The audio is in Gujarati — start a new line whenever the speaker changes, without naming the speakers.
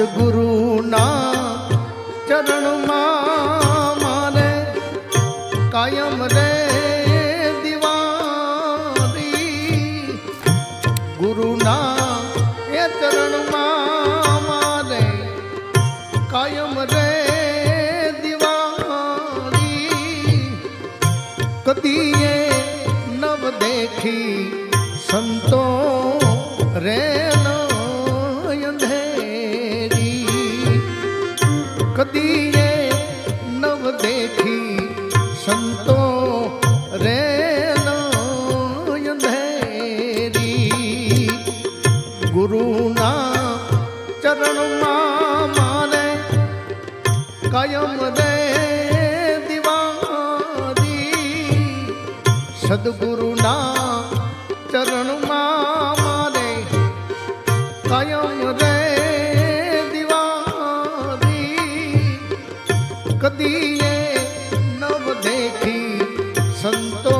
સદગુરુના ચરણમાં મારે કાયમ રે દિવારી ગુરુના એ ચરણમાં મારે કાયમ રે દિવારી કદીએ નવ દેખી સંતો રે કદીએ નવ દેખી સંતો રે અંધેરી ગુરુના ચરણમાં મારે કાયમ રે દિવારી સદગુરુના ચરણમાં મારે કાયમ કદીએ નવ દેખી સંતો